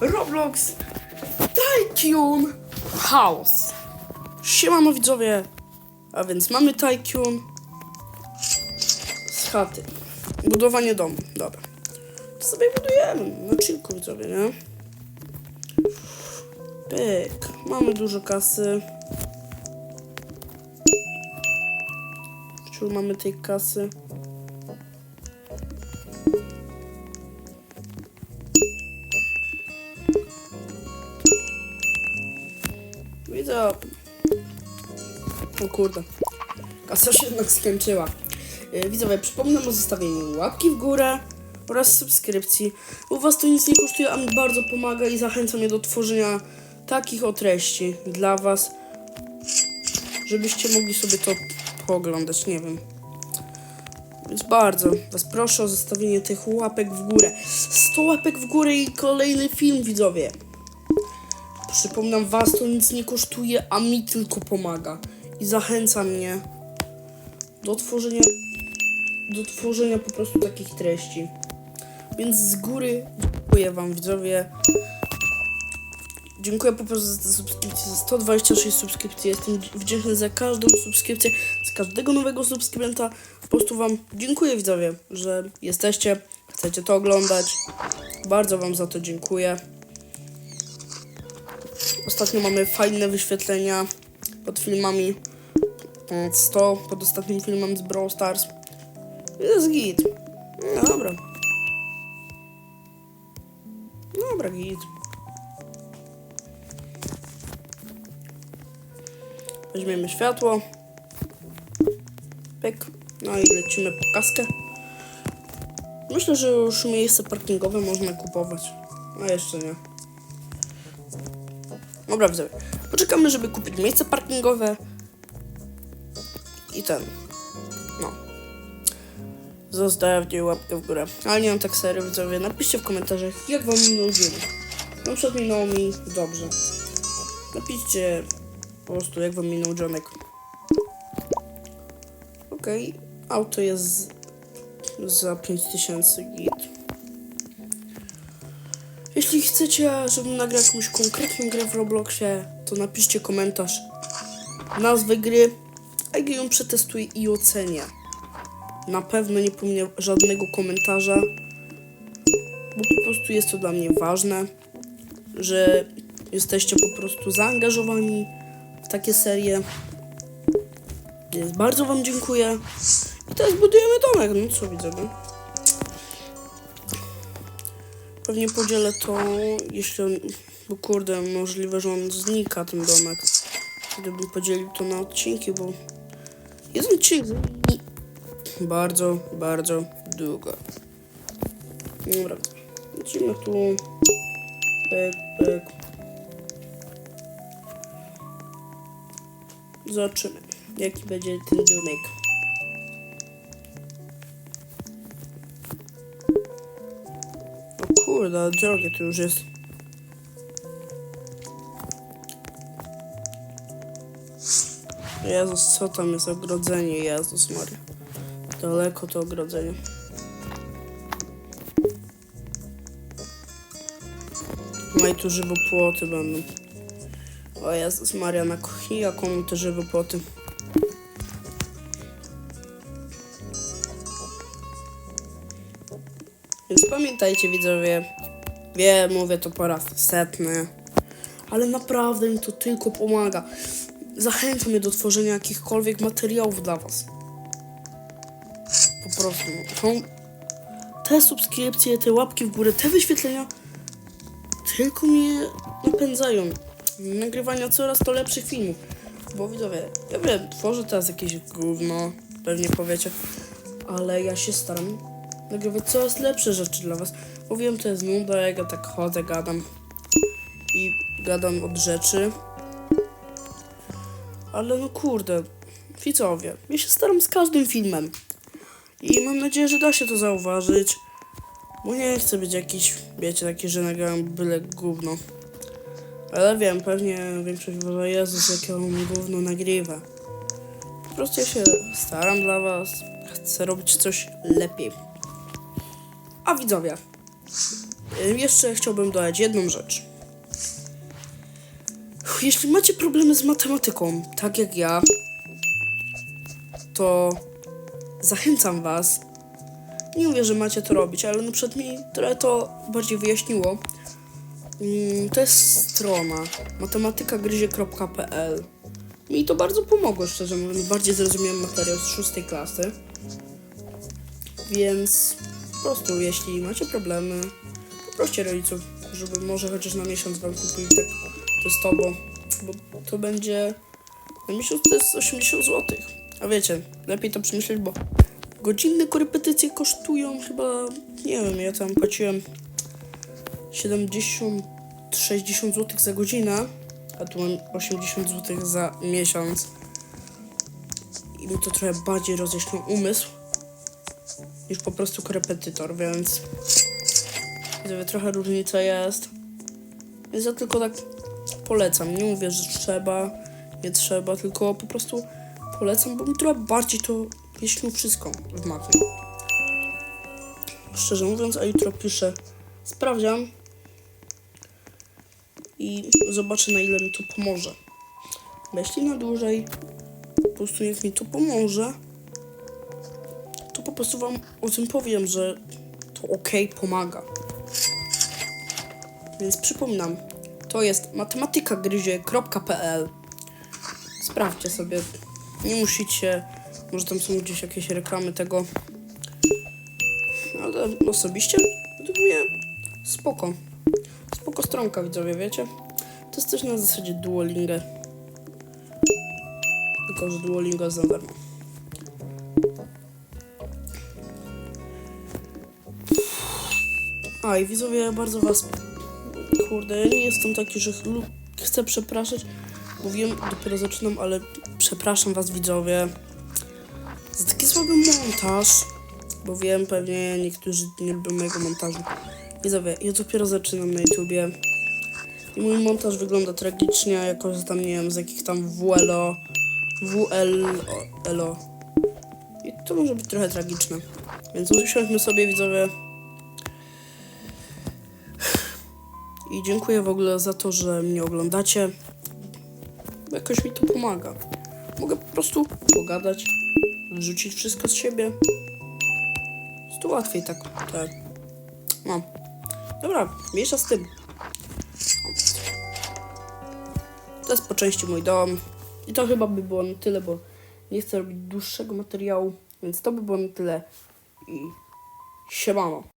Roblox Tycoon House. Siemano widzowie. A więc mamy Tycoon z chaty. Budowanie domu. Dobra. To sobie budujemy. Na chillku widzowie, nie? Pyk. Mamy dużo kasy. Czy mamy tej kasy? Widzę. O kurde. Kasa się jednak skończyła. Yy, Widzowie, przypomnę o zostawieniu łapki w górę oraz subskrypcji. U was to nic nie kosztuje, a mi bardzo pomaga i zachęca mnie do tworzenia takich o treści dla was, żebyście mogli sobie to pooglądać, nie wiem. Więc bardzo was proszę o zostawienie tych łapek w górę. 100 łapek w górę i kolejny film, widzowie. Przypominam, was to nic nie kosztuje, a mi tylko pomaga. I zachęca mnie do tworzenia, do tworzenia po prostu takich treści. Więc z góry dziękuję wam, widzowie. Dziękuję po prostu za te subskrypcje, za 126 subskrypcji. Jestem wdzięczny za każdą subskrypcję, z każdego nowego subskrybenta. Po prostu wam dziękuję, widzowie, że jesteście, chcecie to oglądać. Bardzo wam za to dziękuję. Ostatnio mamy fajne wyświetlenia pod filmami. Ponad 100 pod ostatnim filmem z Brawl Stars. Jest git. No Dobra. Dobra, git. Weźmiemy światło. Pyk. No i lecimy po kaskę. Myślę, że już miejsce parkingowe można kupować. A jeszcze nie. Dobra, widzowie. Poczekamy, żeby kupić miejsce parkingowe. I ten. No. Zostawcie łapkę w górę. Ale nie mam tak serio, widzowie. Napiszcie w komentarzach, jak wam minął dzień. Na przykład minął mi dobrze. Napiszcie po prostu, jak wam minął dzionek. Okej. Auto jest za 5000 git. Jeśli chcecie, żebym nagrał jakąś konkretną grę w Robloxie, to napiszcie komentarz nazwę gry, a ja ją przetestuję i ocenię. Na pewno nie pomnę żadnego komentarza, bo po prostu jest to dla mnie ważne, że jesteście po prostu zaangażowani w takie serie. Więc bardzo Wam dziękuję. I teraz budujemy domek, no co widzę, no? Pewnie podzielę to, jeśli on, bo kurde, możliwe, że on znika, ten domek. Gdybym podzielił to na odcinki, bo jest odcinek bardzo, bardzo długo. Dobra, lecimy tu. Pek, pek. Zobaczymy, jaki będzie ten domek. Kurde, drogie to już jest. Jezus, co tam jest ogrodzenie? Jezus Maria. Daleko to ogrodzenie. No i tu żywopłoty będą. O Jezus Maria, na jaką te żywopłoty. Więc pamiętajcie widzowie, wiem, mówię to po raz setny, ale naprawdę mi to tylko pomaga. Zachęca mnie do tworzenia jakichkolwiek materiałów dla was. Po prostu. Te subskrypcje, te łapki w górę, te wyświetlenia tylko mnie napędzają. Nagrywania coraz to lepszych filmów. Bo widzowie, ja wiem, tworzę teraz jakieś gówno, pewnie powiecie, ale ja się staram nagrywać coraz lepsze rzeczy dla was. Bo wiem, to jest nuda, jak ja tak chodzę, gadam i gadam od rzeczy. Ale no kurde, widzowie, ja się staram z każdym filmem. I mam nadzieję, że da się to zauważyć. Bo nie chcę być jakiś, wiecie, taki, że nagrałem byle gówno. Ale wiem, pewnie większość uważa, Jezus, jakie on gówno nagrywa. Po prostu ja się staram dla was. Chcę robić coś lepiej. A widzowie, Y, Jeszcze chciałbym dodać jedną rzecz. Jeśli macie problemy z matematyką, tak jak ja, to zachęcam was. Nie mówię, że macie to robić, ale na przykład mi trochę to bardziej wyjaśniło. Mm, To jest strona matematykagryzie.pl Mi to bardzo pomogło, szczerze mówiąc. Bardziej zrozumiałem materiał z szóstej klasy. Więc prostu, jeśli macie problemy, poproście rodziców, żeby może chociaż na miesiąc wam kupili tak testowo, bo to będzie na miesiąc to jest 80 zł. A wiecie, lepiej to przemyśleć, bo godzinne korepetycje kosztują chyba, nie wiem, ja tam płaciłem 70, 60 zł za godzinę, a tu mam 80 zł za miesiąc. I mi to trochę bardziej rozjaśnił umysł niż po prostu korepetytor, więc widzę, trochę różnica jest. Więc ja tylko tak polecam. Nie mówię, że trzeba, nie trzeba, tylko po prostu polecam, bo mi trochę bardziej to wyjaśniło wszystko w macie. Szczerze mówiąc, a jutro piszę sprawdzian i zobaczę na ile mi to pomoże. Jeśli na dłużej, po prostu jak mi to pomoże, prostu wam o tym powiem, że to ok, pomaga. Więc przypominam, to jest matematykagryzie.pl Sprawdźcie sobie. Nie musicie, może tam są gdzieś jakieś reklamy tego. Ale osobiście, według mnie, spoko. Spoko stronka, widzowie, wiecie? To jest też na zasadzie Duolinga. Tylko, że Duolingo jest za darmo. A i widzowie, bardzo was. Kurde, ja nie jestem taki, że chcę przepraszać, bo wiem, dopiero zaczynam, ale przepraszam was, widzowie, za taki słaby montaż, bo wiem, pewnie niektórzy nie lubią mojego montażu. Widzowie, ja dopiero zaczynam na YouTubie i mój montaż wygląda tragicznie, jako że tam nie wiem, z jakich tam WLO, WLO. I to może być trochę tragiczne. Więc usiądźmy sobie, widzowie. I dziękuję w ogóle za to, że mnie oglądacie. Jakoś mi to pomaga. Mogę po prostu pogadać, wrzucić wszystko z siebie. Jest to łatwiej tak. tak. No. Dobra, mniejsza z tym. To jest po części mój dom. I to chyba by było na tyle, bo nie chcę robić dłuższego materiału. Więc to by było na tyle. I siemano.